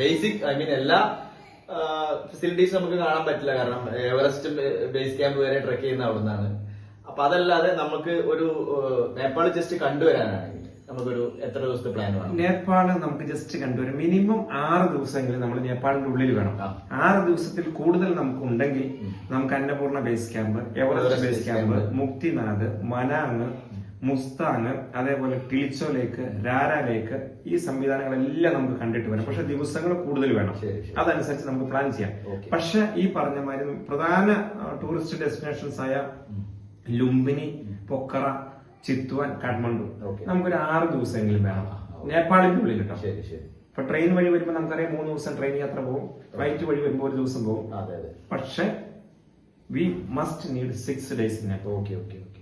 Basic I mean എല്ലാ facilities നമുക്ക് കാണാൻ പറ്റില്ല. കാരണം എവറസ്റ്റ് ബേസ് ക്യാമ്പ് വരെ ട്രെക്ക് ചെയ്യുന്ന അവിടുന്നാണ്. അപ്പൊ അതല്ലാതെ നമുക്ക് ഒരു നേപ്പാൾ ജസ്റ്റ് കണ്ടുവരാനാണെങ്കിൽ നമുക്കൊരു എത്ര ദിവസത്തെ പ്ലാൻ വേണം? നേപ്പാൾ നമുക്ക് ജസ്റ്റ് കണ്ടുവരും. മിനിമം ആറ് ദിവസമെങ്കിലും നമ്മൾ നേപ്പാളിന്റെ ഉള്ളിൽ വേണം. ആറ് ദിവസത്തിൽ കൂടുതൽ നമുക്ക് ഉണ്ടെങ്കിൽ നമുക്ക് Annapurna base camp Everest base camp, Muktinath Manang Mustang അതേപോലെ കിളിച്ചോ ലേക്ക് രാരാ ലേക്ക് ഈ സംവിധാനങ്ങളെല്ലാം നമുക്ക് കണ്ടിട്ട് വരാം പക്ഷെ ദിവസങ്ങൾ കൂടുതൽ വേണം. അതനുസരിച്ച് നമുക്ക് പ്ലാൻ ചെയ്യാം. പക്ഷെ ഈ പറഞ്ഞ മാതിരി പ്രധാന ടൂറിസ്റ്റ് ഡെസ്റ്റിനേഷൻസ് ആയ ലുംബിനി പൊക്കറ ചിത്വാൻ കാഠ്മണ്ഡു. നമുക്കൊരു ആറ് ദിവസമെങ്കിലും വേണം. നേപ്പാളിന്റെ ഉള്ളിൽ കേട്ടോ. ശരി ശരി. ഇപ്പൊ ട്രെയിൻ വഴി വരുമ്പോൾ നമുക്കറിയാം മൂന്ന് ദിവസം ട്രെയിൻ യാത്ര പോകും. ഫ്ലൈറ്റ് വഴി വരുമ്പോൾ ഒരു ദിവസം പോകും. അതെ അതെ. പക്ഷെ we must need six days okay okay okay.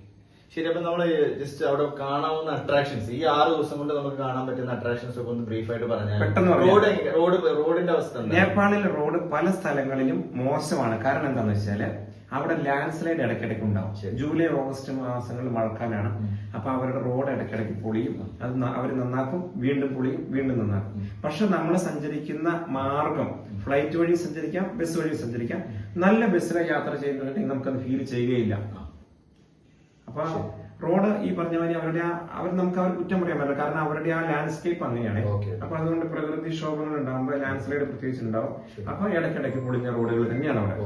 ശരി അപ്പൊ നമ്മൾ ജസ്റ്റ് അവിടെ കാണാവുന്ന അട്രാക്ഷൻസ് ഈ ആറ് ദിവസം കൊണ്ട് നമുക്ക് കാണാൻ പറ്റുന്ന അട്രാക്ഷൻസ് ഒക്കെ ഒന്ന് ബ്രീഫ് ആയിട്ട് പറഞ്ഞാൽ പെട്ടെന്ന്. റോഡ് റോഡ് റോഡിന്റെ അവസ്ഥ? നേപ്പാളിൽ റോഡ് പല സ്ഥലങ്ങളിലും മോശമാണ്. കാരണം എന്താണെന്ന് വെച്ചാൽ അവിടെ ലാൻഡ് സ്ലൈഡ് ഇടയ്ക്കിടയ്ക്ക് ഉണ്ടാവും. ജൂലൈ ഓഗസ്റ്റ് മാസങ്ങളിൽ മഴക്കാലാണ്. അപ്പൊ അവരുടെ റോഡ് ഇടയ്ക്കിടയ്ക്ക് പൊളിയും. അത് അവർ നന്നാക്കും വീണ്ടും പൊളിയും വീണ്ടും നന്നാക്കും. പക്ഷെ നമ്മൾ സഞ്ചരിക്കുന്ന മാർഗം ഫ്ലൈറ്റ് വഴി സഞ്ചരിക്കാം ബസ് വഴി സഞ്ചരിക്കാം. നല്ല ബസ്സിലെ യാത്ര ചെയ്യുന്നുണ്ടെങ്കിൽ നമുക്കത് ഫീൽ ചെയ്യുകയില്ല. അപ്പൊ റോഡ് ഈ പറഞ്ഞ മാതിരി അവരുടെ അവർ നമുക്ക് അവർ കുറ്റം പറയാൻ പറ്റില്ല. കാരണം അവരുടെ ആ ലാൻഡ്സ്കേപ്പ് അങ്ങനെയാണ്. അപ്പൊ അതുകൊണ്ട് പ്രകൃതി ക്ഷോഭങ്ങൾ ഉണ്ടാകുമ്പോൾ ലാൻഡ് സ്ലൈഡ് പ്രത്യേകിച്ച് ഉണ്ടാവും അപ്പൊ ഇടയ്ക്കിടയ്ക്ക് പൊളിഞ്ഞ റോഡുകൾ തന്നെയാണ് അവിടെ.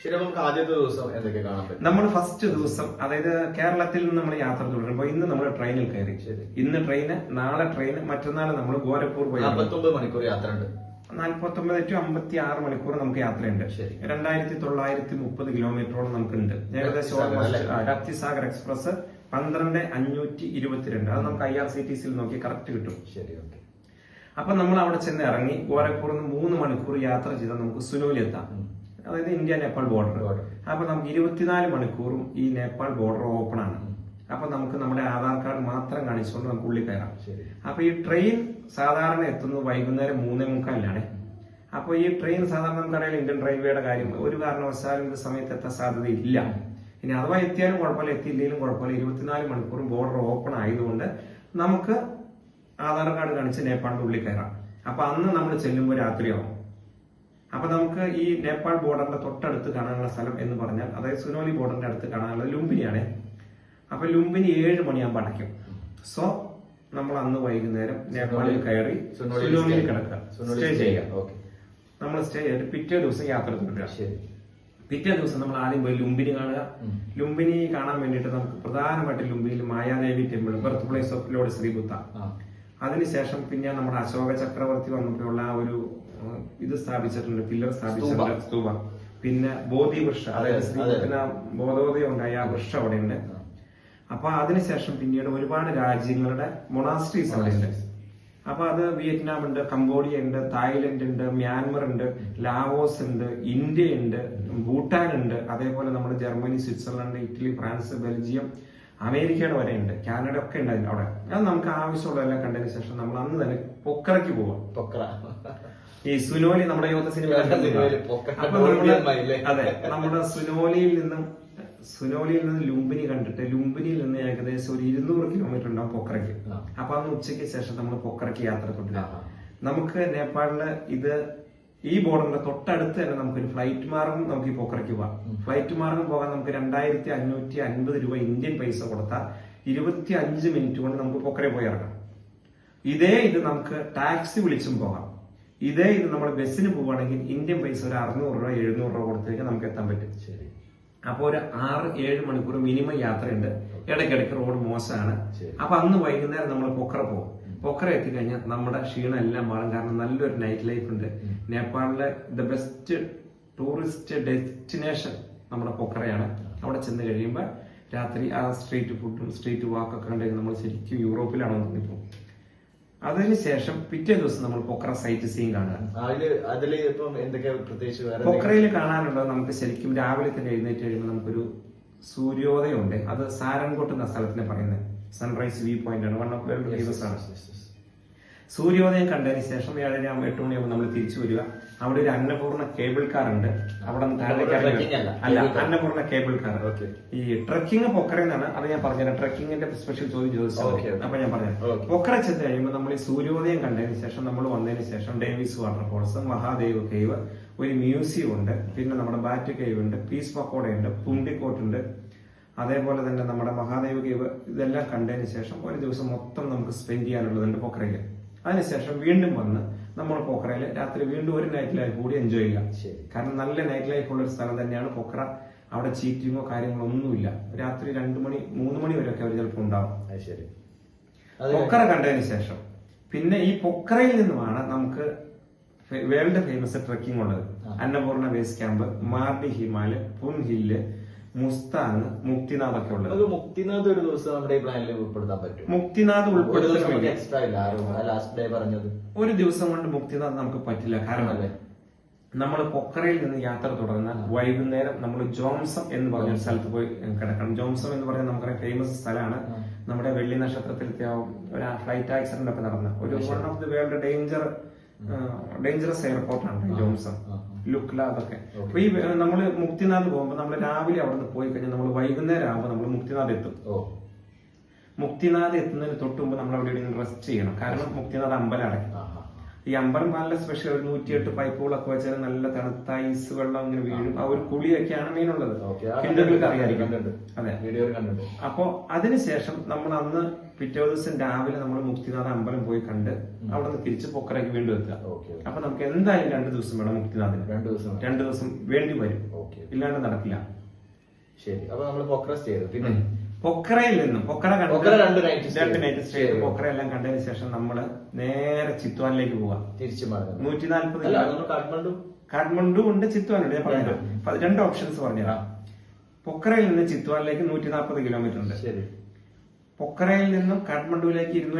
ശരി നമുക്ക് ആദ്യത്തെ ദിവസം എന്തൊക്കെ കാണാൻ പറ്റും? നമ്മൾ ഫസ്റ്റ് ദിവസം അതായത് കേരളത്തിൽ നിന്ന് നമ്മൾ യാത്ര തുടരുമ്പോൾ ഇന്ന് നമ്മൾ ട്രെയിനിൽ കയറി. ഇന്ന് ട്രെയിന് നാളെ ട്രെയിന് മറ്റന്നാൾ നമ്മൾ ഗോരഖ്പൂർ പോയി. നാൽപ്പത്തൊമ്പത് മണിക്കൂർ യാത്ര ഉണ്ട് നാൽപ്പത്തി ഒമ്പത് ടു അമ്പത്തി ആറ് മണിക്കൂർ നമുക്ക് യാത്രയുണ്ട്. രണ്ടായിരത്തി തൊള്ളായിരത്തി മുപ്പത് കിലോമീറ്ററോളം നമുക്കുണ്ട്. ഏകദേശം രക്തിസാഗർ എക്സ്പ്രസ് പന്ത്രണ്ട് അഞ്ഞൂറ്റി ഇരുപത്തിരണ്ട് അത് നമുക്ക് ഐ ആർ സി ടി സിയിൽ നോക്കി കറക്റ്റ് കിട്ടും. ശരി ഓക്കെ. അപ്പൊ നമ്മൾ അവിടെ ചെന്ന് ഇറങ്ങി ഗോരഖ്പൂർ നിന്ന് മൂന്ന് മണിക്കൂർ യാത്ര ചെയ്താൽ നമുക്ക് സുനോലി എത്താം. അതായത് ഇന്ത്യ നേപ്പാൾ ബോർഡർ. അപ്പൊ നമുക്ക് ഇരുപത്തിനാല് മണിക്കൂറും ഈ നേപ്പാൾ ബോർഡർ ഓപ്പൺ ആണ്. അപ്പൊ നമുക്ക് നമ്മുടെ ആധാർ കാർഡ് മാത്രം കാണിച്ചുകൊണ്ട് നമുക്ക് ഉള്ളിൽ കയറാം. അപ്പൊ ഈ ട്രെയിൻ സാധാരണ എത്തുന്നത് വൈകുന്നേരം മൂന്നേ മുക്കാലിലാണ് അപ്പൊ ഈ ട്രെയിൻ സാധാരണ നമുക്കറിയാം ഇന്ത്യൻ റെയിൽവേയുടെ കാര്യം. ഒരു കാരണവശാലും ഇത് സമയത്ത് എത്താൻ സാധ്യതയില്ല. ഇനി അഥവാ എത്തിയാലും കുഴപ്പമില്ല എത്തിയില്ലെങ്കിലും കുഴപ്പമില്ല. ഇരുപത്തിനാല് മണിക്കൂറും ബോർഡർ ഓപ്പൺ ആയതുകൊണ്ട് നമുക്ക് ആധാർ കാർഡ് കാണിച്ച് നേപ്പാളിന്റെ ഉള്ളിൽ കയറാം. അപ്പൊ അന്ന് നമ്മൾ ചെല്ലുമ്പോൾ രാത്രിയാവും. അപ്പൊ നമുക്ക് ഈ നേപ്പാൾ ബോർഡറിന്റെ തൊട്ടടുത്ത് കാണാനുള്ള സ്ഥലം എന്ന് പറഞ്ഞാൽ അതായത് സുനോലി ബോർഡറിന്റെ അടുത്ത് കാണാനുള്ളത് ലുംബിനിയാണ്. അപ്പൊ ലുംബിനി ഏഴ് മണിയാകുമ്പോൾ അടയ്ക്കും. സോ നമ്മൾ അന്ന് വൈകുന്നേരം നേപ്പാളിൽ കയറി സുനോളിയിൽ. കിടക്കുക. സ്റ്റേ ചെയ്യാം. നമ്മൾ സ്റ്റേ ചെയ്തിട്ട് പിറ്റേ ദിവസം യാത്ര തുടരുക പിറ്റേ ദിവസം നമ്മൾ ആദ്യം പോയി ലുംബിനി കാണുക. ലുംബിനി കാണാൻ വേണ്ടിയിട്ട് നമുക്ക് പ്രധാനമായിട്ട് ലുംബിനിയിൽ Mayadevi temple birth place of lord Sribuddha. അതിനുശേഷം പിന്നെ നമ്മുടെ അശോക ചക്രവർത്തി വന്നപ്പോഴുള്ള ആ ഒരു ഇത് സ്ഥാപിച്ചിട്ടുണ്ട് പില്ലർ സ്ഥാപിച്ചിട്ടുണ്ട്. സ്തൂപ. പിന്നെ ബോധി വൃക്ഷ. അതായത് അതെ, ശ്രീബുദ്ധന ബോധോദയം ഉണ്ടായ ആ വൃക്ഷം അവിടെ ഉണ്ട് അപ്പൊ അതിനുശേഷം പിന്നീട് ഒരുപാട് രാജ്യങ്ങളുടെ മൊണാസ്ട്രീസ് അവിടെ അപ്പൊ അത് വിയറ്റ്നാം ഉണ്ട് കംബോഡിയ ഉണ്ട് തായ്ലൻഡ് ഉണ്ട് മ്യാൻമർ ഉണ്ട് ലാവോസ് ഉണ്ട് ഇന്ത്യ ഉണ്ട് ഭൂട്ടാൻ ഉണ്ട് അതേപോലെ നമ്മുടെ Germany Switzerland Italy France Belgium അമേരിക്കയുടെ വരെ ഉണ്ട് കാനഡ ഒക്കെ ഉണ്ട് അവിടെ. അത് നമുക്ക് ആവശ്യമുള്ളതെല്ലാം കണ്ടതിന് ശേഷം നമ്മൾ അന്ന് തന്നെ പൊക്കറയ്ക്ക് പോവാം. പൊക്കറ. ഈ സുനോലി നമ്മുടെ യോഗ സിനിമ. അതെ നമ്മുടെ സുനോലിയിൽ നിന്നും സുനോലിയിൽ നിന്ന് ലുംബിനി കണ്ടിട്ട് ലുംബിനിയിൽ നിന്ന് ഏകദേശം ഒരു ഇരുന്നൂറ് കിലോമീറ്റർ ഉണ്ടാവും പൊക്രയ്ക്ക്. അപ്പൊ അന്ന് ഉച്ചയ്ക്ക് ശേഷം നമ്മൾ പൊക്രയ്ക്ക് യാത്ര തുടരാം നമുക്ക് നേപ്പാളിൽ ഇത് ഈ ബോർഡറിന്റെ തൊട്ടടുത്ത് തന്നെ നമുക്കൊരു ഫ്ലൈറ്റ് മാർഗം നമുക്ക് ഈ പൊക്രയ്ക്ക് പോവാം ഫ്ലൈറ്റ് മാർഗം പോകാൻ നമുക്ക് രണ്ടായിരത്തി അഞ്ഞൂറ്റി അൻപത് രൂപ ഇന്ത്യൻ പൈസ കൊടുത്താൽ ഇരുപത്തി അഞ്ച് മിനിറ്റ് കൊണ്ട് നമുക്ക് പൊക്കരെ പോയി ഇറങ്ങാം. ഇതേ ഇത് നമുക്ക് ടാക്സി വിളിച്ചും പോകാം. ഇതേ ഇത് നമ്മൾ ബസ്സിന് പോവുകയാണെങ്കിൽ ഇന്ത്യൻ പൈസ ഒരു അറുന്നൂറ് രൂപ എഴുന്നൂറ് രൂപ കൊടുത്തേക്ക് നമുക്ക് എത്താൻ പറ്റും. ശരി. അപ്പൊ ഒരു ആറ് ഏഴ് മണിക്കൂർ മിനിമം യാത്രയുണ്ട്. ഇടയ്ക്കിടയ്ക്ക് റോഡ് മോശമാണ്. അപ്പൊ അന്ന് വൈകുന്നേരം നമ്മൾ പൊക്കറ പോകും. പൊക്കറ എത്തിക്കഴിഞ്ഞാൽ നമ്മുടെ ക്ഷീണം എല്ലാം മാറും. കാരണം നല്ലൊരു നൈറ്റ് ലൈഫ് ഉണ്ട്. നേപ്പാളിലെ ദ ബെസ്റ്റ് ടൂറിസ്റ്റ് ഡെസ്റ്റിനേഷൻ നമ്മുടെ പൊക്കറയാണ്. അവിടെ ചെന്ന് കഴിയുമ്പോൾ രാത്രി ആ സ്ട്രീറ്റ് ഫുഡും സ്ട്രീറ്റ് വാക്കൊക്കെ കണ്ടെങ്കിൽ നമ്മൾ ശരിക്കും യൂറോപ്പിലാണോ തോന്നിപ്പോ അതിനുശേഷം പിറ്റേ ദിവസം നമ്മൾ പൊക്ര സൈറ്റ് സീൻ കാണുക. പൊക്രയിൽ കാണാനുള്ളത് നമുക്ക് ശരിക്കും രാവിലെ തന്നെ എഴുന്നേറ്റ് കഴിയുമ്പോൾ നമുക്കൊരു സൂര്യോദയം ഉണ്ട് അത് സാരൻകോട്ട് എന്ന സ്ഥലത്തിന് പറയുന്നത്. സൺറൈസ് വ്യൂ പോയിന്റ് ആണ്. വൺ ഓഫ് വേൾഡ് ഫേമസ് ആണ്. സൂര്യോദയം കണ്ടതിന് ശേഷം ഏഴര എട്ട് മണിയാകുമ്പോൾ നമ്മൾ തിരിച്ചു വരിക. അവിടെ ഒരു അന്നപൂർണ കേബിൾ കാർ ഉണ്ട്. അവിടെ താഴേക്ക് അല്ല, അന്നപൂർണ കേബിൾ കാർ. ഈ ട്രക്കിംഗ് പൊക്കറയെന്നാണ് അത് ഞാൻ പറഞ്ഞത്. ട്രക്കിങ്ങിന്റെ സ്പെഷ്യൽ ചോദ്യം ചോദിച്ചത്. അപ്പൊ ഞാൻ പറഞ്ഞു. പൊക്കറ ചെന്ന് കഴിയുമ്പോൾ നമ്മൾ ഈ സൂര്യോദയം കണ്ടതിന് ശേഷം നമ്മൾ വന്നതിന് ശേഷം ഡേവിസ് വാട്ടർഫോൾസ് മഹാദേവ് കേവ് ഒരു മ്യൂസിയം ഉണ്ട്. പിന്നെ നമ്മുടെ ബാറ്റ് കേവ് ഉണ്ട് പീസ് പക്കോടയുണ്ട് പുണ്ടിക്കോട്ട് ഉണ്ട്. അതേപോലെ തന്നെ നമ്മുടെ മഹാദേവ് കേവ് ഇതെല്ലാം കണ്ടതിന് ശേഷം ഒരു ദിവസം മൊത്തം നമുക്ക് സ്പെൻഡ് ചെയ്യാനുള്ളതുണ്ട് പൊക്കറയിൽ അതിനുശേഷം വീണ്ടും വന്ന് നമ്മൾ പൊക്കറയിൽ രാത്രി വീണ്ടും ഒരു നൈറ്റ് ലൈഫ് കൂടി എൻജോയ് ചെയ്യാം ശരി. കാരണം നല്ല നൈറ്റ് ലൈഫ് ഉള്ള ഒരു സ്ഥലം തന്നെയാണ് പൊക്കറ അവിടെ ചീറ്റിങ്ങോ കാര്യങ്ങളോ ഒന്നുമില്ല രാത്രി രണ്ടു മണി മൂന്ന് മണി വരെയൊക്കെ അവർ ചിലപ്പോൾ ഉണ്ടാവും. ശരി. പൊക്കറ കണ്ടതിന് ശേഷം. പിന്നെ ഈ പൊക്കറയിൽ നിന്നുമാണ് നമുക്ക് വേൾഡ് ഫേമസ് ട്രക്കിംഗ് ഉള്ളത്. Annapurna base camp Mardi Himal Poon hill Mustang Muktinath ഒക്കെ ഉള്ളത്. നമുക്ക് മുക്തിനാഥ് ഒരു ദിവസം നമ്മുടെ ഈ പ്ലാനിൽ ഉൾപ്പെടുത്താൻ പറ്റും. മുക്തിനാഥ് ഒരു ദിവസം നമുക്ക് ഉൾപ്പെടുത്തണമെങ്കിൽ എക്സ്ട്രാ ഇല്ല ലാസ്റ്റ് ഡേ പറഞ്ഞത്. ഒരു ദിവസം കൊണ്ട് മുക്തിനാഥ് നമുക്ക് പറ്റില്ല. കാരണം അല്ലേ? നമ്മൾ പൊക്കറയിൽ നിന്ന് യാത്ര തുടർന്ന് വൈകുന്നേരം നമ്മൾ ജോംസം എന്ന് പറഞ്ഞ ഒരു സ്ഥലത്ത് പോയി കിടക്കണം. ജോംസം എന്ന് പറഞ്ഞാൽ നമുക്കറിയാം ഫേമസ് സ്ഥലമാണ്. നമ്മുടെ വെള്ളി നക്ഷത്രത്തിൽ ഒരു ഫ്ലൈറ്റ് ആക്സിഡന്റ് ഒക്കെ നടന്ന. ഒരു one of the world danger dangerous എയർപോർട്ടാണ് Jomsom ആ, ആ. ലുക്ല അതൊക്കെ. അപ്പൊ ഈ നമ്മൾ മുക്തിനാഥ് പോകുമ്പോൾ നമ്മൾ രാവിലെ അവിടെ നിന്ന് പോയി കഴിഞ്ഞാൽ നമ്മൾ വൈകുന്നേരം ആകുമ്പോൾ നമ്മൾ മുക്തിനാഥ് എത്തും. മുക്തിനാഥ് എത്തുന്നതിന് തൊട്ട് മുമ്പ് നമ്മൾ അവിടെ റെസ്റ്റ് ചെയ്യണം. കാരണം മുക്തിനാഥ് അമ്പലം അടയ്ക്കും. ഈ അമ്പലം നല്ല സ്പെഷ്യൽ ഒരു നൂറ്റിയെട്ട് പൈപ്പുകളൊക്കെ വെച്ചാൽ നല്ല തണുത്ത ഐസ് വെള്ളം ഇങ്ങനെ വീഴും. ആ ഒരു കുളിയൊക്കെയാണ് മെയിൻ ഉള്ളത്. ഹിന്ദുക്കൾക്ക് കണ്ടിട്ടുണ്ട്. അതെ. അപ്പോ അതിനുശേഷം നമ്മൾ അന്ന് പിറ്റേ ദിവസം രാവിലെ നമ്മൾ മുക്തിനാഥ അമ്പലം പോയി കണ്ട് അവിടെ നിന്ന് തിരിച്ച് പൊക്കരയ്ക്ക് വീണ്ടും എത്തുക. അപ്പൊ നമുക്ക് എന്തായാലും രണ്ട് ദിവസം വേണം മുക്തിനാഥിന്. രണ്ട് ദിവസം രണ്ട് ദിവസം വേണ്ടി വരും. ഇല്ലാണ്ട് നടക്കില്ല. ശരി അപ്പൊ നമ്മൾ ഫോക്കസ് ചെയ്തു. പിന്നെ? പൊക്കറയിൽ നിന്നും പൊക്കറ കണ്ട് പൊക്കറ രണ്ട്. നൈറ്റ് സ്റ്റേ ചെയ്ത്. പൊക്കറ എല്ലാം കണ്ടതിന് ശേഷം നമ്മൾ നേരെ ചിത്വാനിലേക്ക് പോവാം. തിരിച്ചു നൂറ്റി നാല്പത് കാഠ്മണ്ഡു? കാഠ്മണ്ഡു ഉണ്ട് ചിത്വാനുണ്ട് ഞാൻ പറഞ്ഞത് അത് രണ്ട് ഓപ്ഷൻസ് പറഞ്ഞുതരാം. പൊക്കറയിൽ നിന്ന് ചിത്വാനിലേക്ക് നൂറ്റി നാൽപ്പത് കിലോമീറ്റർ ഉണ്ട്. ശരി. പൊക്കറയിൽ നിന്നും കാഠ്മണ്ഡുവിലേക്ക് ഇരുന്നൂറ്റി